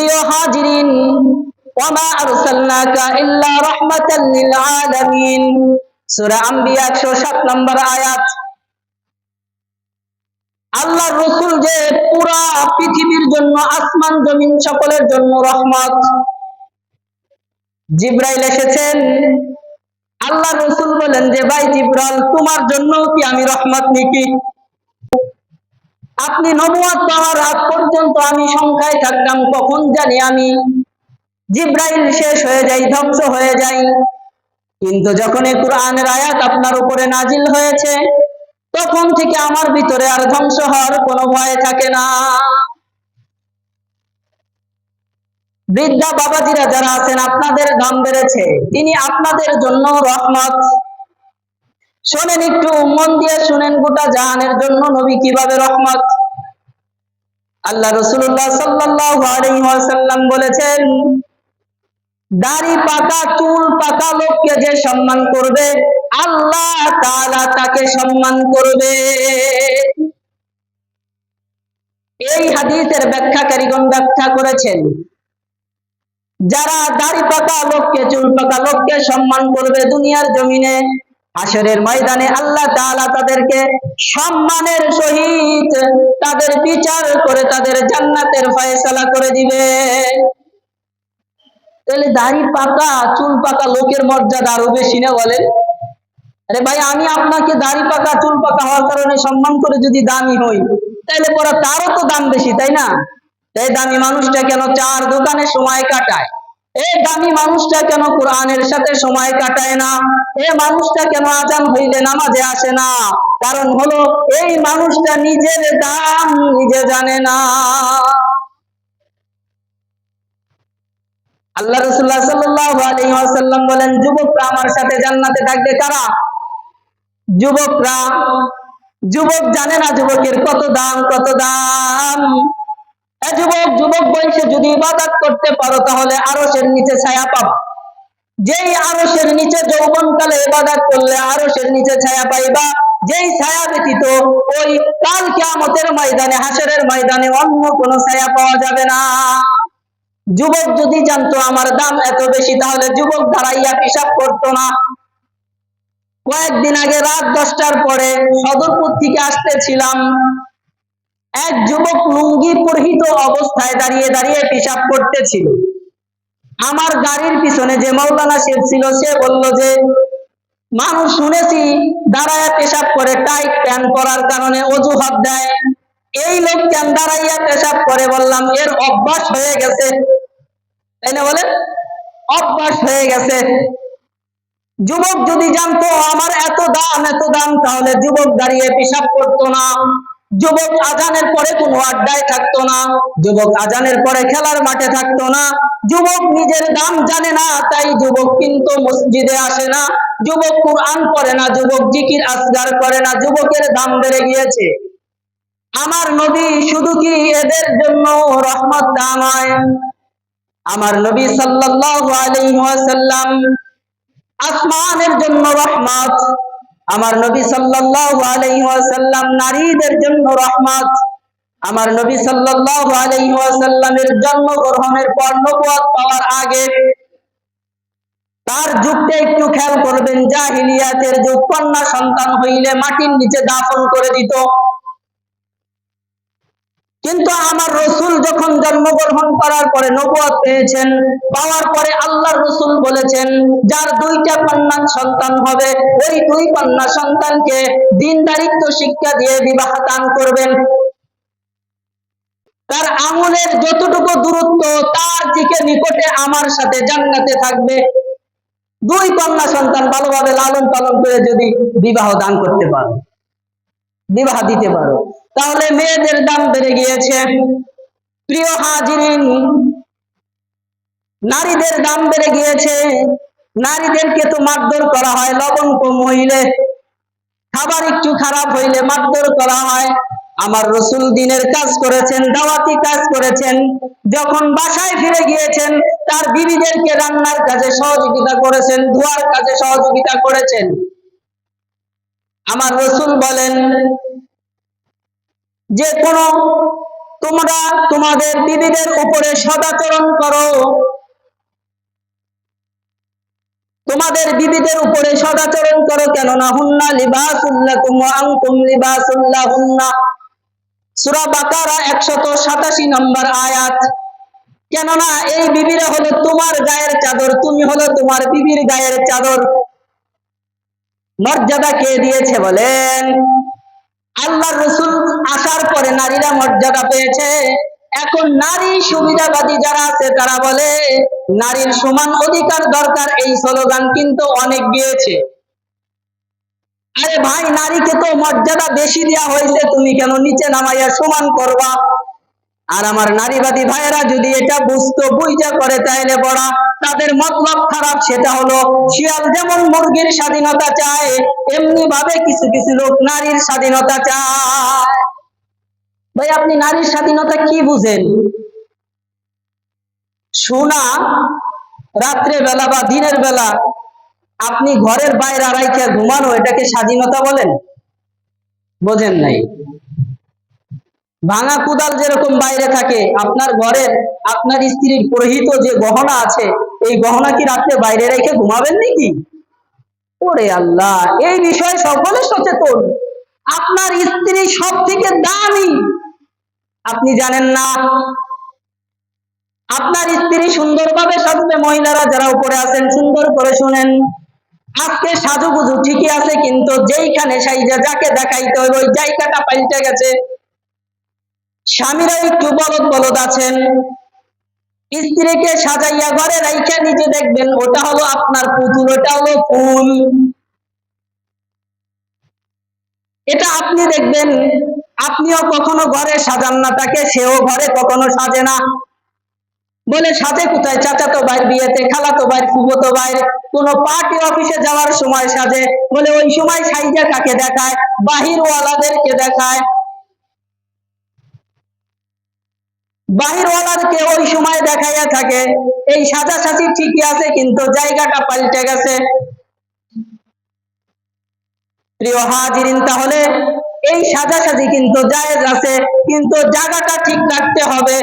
প্রিয় হাজিরিন ওয়ামা আরসালনাকা ইল্লা রাহমাতাল লিল আলামিন সূরা আম্বিয়া 107 নম্বর আয়াত। আল্লাহর রসুল যে পুরা পৃথিবীর জন্য, আসমান, জমিন সকলের জন্য রহমত। জিব্রাইল এসেছেন। আল্লাহ রসুল বলেন যে, ভাই জিব্রাইল, তোমার জন্য কি আমি রহমত নাকি? আপনি নবুয়াত পাওয়ার আগ পর্যন্ত আমি সংখ্যায় থাকতাম, কখন জানি আমি? জিব্রাইল শেষ হয়ে যাই ধ্বংস হয়ে যাই কিন্তু যখন এই কোরআনের আয়াত আপনার উপরে নাজিল হয়েছে, তখন থেকে আমার ভিতরে আর ধ্বংস হওয়ার কোনো ভয় থাকে না। বৃদ্ধা বাবাজিরা যারা আছেন, আপনাদের দাম বেড়েছে। তিনি আপনাদের জন্য রহমত। শোনেন একটু, মন দিয়ে শুনেন গোটা জাহানের জন্য নবী কীভাবে রহমত। আল্লাহ রসুল্লাহ সাল্লাম বলেছেন, দাড়ি পাকা চুল পাকা লোককে যে সম্মান করবে, আল্লাহ তাআলা তাকে সম্মান করবে। এই হাদিসের ব্যাখ্যাকারীগণ ব্যাখ্যা করেছেন, যারা দাড়ি পাকা লোককে, চুল পাকা লোককে সম্মান করবে দুনিয়ার জমিনে হাসরের ময়দানে আল্লাহ তাআলা তাদেরকে সম্মানের সহিত তাদের বিচার করে তাদের জান্নাতের ফয়সালা করে দিবে। তাহলে দাড়ি পাকা চুল পাকা লোকের মর্যাদা আরও বেশি না বলেন? আরে ভাই, আমি আপনাকে দাড়ি পাকা চুল পাকা হওয়ার কারণে সম্মান করে যদি দামি হই, তাহলে পরে তারও তো দাম বেশি, তাই না? এই দামি মানুষটা কেন চার দোকানে সময় কাটায়? এই দামি মানুষটা কেন কোরআনের সাথে সময় কাটায় না? এই মানুষটা কেন আজান হইলে নামাজে আসে না? কারণ হলো, এই মানুষটা নিজের দাম নিজে জানে না। আল্লাহ রসুল্লাহ সাল্লাম বলেন, যুবকরা আমার সাথে জান্নাতে থাকবে কারা? যুবকরা। যুবক জানে না যুবকের কত দাম কত দাম। যুবক যুবক বয়সে যদি ইবাদত করতে পারো, তাহলে আরসের নিচে ছায়া পাবা। যেই আরসের নিচে যৌবনকালে ইবাদত করলে আরসের নিচে ছায়া পাইবা। যেই ছায়া ব্যতীত ওই কাল কিয়ামতের ময়দানে, হাসরের ময়দানে অন্য কোনো ছায়া পাওয়া যাবে না। যুবক যদি জানতো আমার দাম এত বেশি, তাহলে যুবক দাঁড়াইয়া পিসাব করতো না। কয়েকদিন আগে রাত দশটার পরে সদরপুর থেকে আসতেছিলাম। এক যুবক লুঙ্গি পরিহিত অবস্থায় দাঁড়িয়ে দাঁড়িয়ে পিসাব করতেছিল। আমার গাড়ির পিছনে যে মৌলানা শেখ ছিল, সে বলল যে, মানুষ শুনেছি দাঁড়ায় পেশাব করে টাইট প্যান্ট পরার কারণে অজুহাত দেয়। এই লোক কেন দাঁড়াইয়া পেশাব করে বললাম, এর অভ্যাস হয়ে গেছে। তাই না বলেন? অভ্যাস হয়ে গেছে। যুবক যদি জানতো, আমার এত দাম এত দাম, তাহলে যুবক দাঁড়িয়ে পেশাব করতো না। যুবক আজানের পরে কোনো আড্ডায় থাকতো না, যুবক আজানের পরে খেলার মাঠে থাকতো না, যুবক নিজের দাম জানে না, তাই যুবক কিন্তু মসজিদে আসে না, যুবক কোরআন পড়ে না, যুবক জিকির আসগার করে না, যুবকের দাম বেড়ে গিয়েছে। আমার নবী শুধু কি এদের জন্য রহমত দান হয় আমার নবী সাল্লাল্লাহু আলাইহি ওয়াসাল্লাম আসমানের জন্য রহমত আমার নবী ওয়াসাল্লাম নারীদের জন্য রহমত। আমার নবী সাল্লাল্লাহু ওয়াসাল্লামের জন্মগ্রহণের পর নবুয়ত পাওয়ার আগে তার যুগটা একটু খেয়াল করবেন, জাহিলিয়াতের যুগ। কন্যা সন্তান হইলে মাটির নিচে দাফন করে দিত। কিন্তু আমার রসুল যখন জন্মগ্রহণ করার পরে নবুয়ত পেয়েছেন, পাওয়ার পরে আল্লাহ রসুল বলেছেন, যার দুইটা কন্যা সন্তান হবে, ওই দুই কন্যা সন্তানকে দিনদারিত্ব শিক্ষা দিয়ে বিবাহ দান করবেন। তার আঙুলের যতটুকু দূরত্ব, তার দিকে নিকটে আমার সাথে জান্নাতে থাকবে। দুই কন্যা সন্তান ভালোভাবে লালন পালন করে যদি বিবাহ দান করতে পারো, বিবাহ দিতে পারো, তাহলে মেয়েদের দাম বেড়ে গিয়েছে। প্রিয় হাজিরিন, নারীদের দাম বেড়ে গিয়েছে। নারীদেরকে তো মারধর করা হয় লবণ কম হইলে খাবার একটু খারাপ হইলে মারধর করা হয়। আমার রসুল দিনের কাজ করেছেন, দাওয়াতি কাজ করেছেন। যখন বাসায় ফিরে গিয়েছেন, তার বিবিদেরকে রান্নার কাজে সহযোগিতা করেছেন, ধোয়ার কাজে সহযোগিতা করেছেন। আমার রসুল বলেন, যে কোনো তোমরা তোমাদের বিবিদের উপরে সদাচরণ করো। তোমাদের বিবিদের উপরে সদাচরণ করো কেননা হুন্না 187 নম্বর আয়াত। কেননা এই বিবিরা হলো তোমার গায়ের চাদর, তুমি হলো তোমার বিবির গায়ের চাদর। মর্যাদা কে দিয়েছে বলেন? আল্লাহ রসুল আসার পরে নারীরা মর্যাদা পেয়েছে। এখন নারী সুবিধাবাদী যারা আছে, তারা বলে, নারীর সমান অধিকার দরকার, এই স্লোগান কিন্তু অনেক গিয়েছে আরে ভাই, নারীকে তো মর্যাদা বেশি দেওয়া হয়েছে, তুমি কেন নিচে নামাইয়া সমান করবা? আর আমার নারীবাদী ভাইয়েরা যদি এটা বুঝতো, বুঝা করে তাইলে বড়া তাদের মতলব খারাপ, সেটা হলো শিয়াল যেমন মুরগির স্বাধীনতা চায় এমনি ভাবে কিছু কিছু লোক নারীর স্বাধীনতা চায়। ভাই, আপনি নারীর স্বাধীনতা কি বুঝেন? সোনা রাত্রে বেলা বা দিনের বেলা আপনি ঘরের বাইরে রাইখে ঘুমানো, এটাকে স্বাধীনতা বলেন? বোঝেন নাই। ভাঙা কুদাল যেরকম বাইরে থাকে, আপনার ঘরের, আপনার স্ত্রীর প্রহিত যে গহনা আছে এই গহনা কি রাত্রে বাইরে রেখে ঘুমাবেন নাকি? ওরে আল্লাহ, এই বিষয়ে সকলে সচেতন। আপনার স্ত্রী সব থেকে দামি। আপনি জানেন না, আপনার স্ত্রী সুন্দরভাবে সাজবে মহিলারা যারা উপরে আছেন, সুন্দর করে শুনেন। আজকে সাজুগুজু ঠিকই আছে, কিন্তু যেইখানে সাইজা যাকে দেখাইতে হবে ওই জায়গাটা পাল্টে গেছে। স্বামীরা একটু বলদ বলদ আছেন। স্ত্রীকে সাজাইয়া ঘরে রাইখা নিজে দেখবেন, ওটা হলো আপনার পুতুল, ওটা হলো ফুল। এটা আপনি দেখবেন, আপনিও কখনো ঘরে সাজান না তাকে, সেও ঘরে কখনো সাজে না। বলে, সাজে কোথায়? চাচাতো ভাইয়ের বিয়েতে খালাতো ভাইয়ের ফুবতো ভাইয়ের, কোন পার্টি অফিসে যাওয়ার সময় সাজে। বলে, ওই সময় সাইজা কাকে দেখায়? বাহির ওয়ালাদেরকে দেখায়। বাহিরওয়ালারকে ওই দেখাইয়া থাকে। এই সাজাসাজি ঠিকই আছে, কিন্তু জায়গাটা পাল্টে গেছে। প্রিয় হাজিরিন, তাহলে এই সাজা সাজি কিন্তু জায়েজ আছে, কিন্তু জায়গাটা ঠিক রাখতে হবে।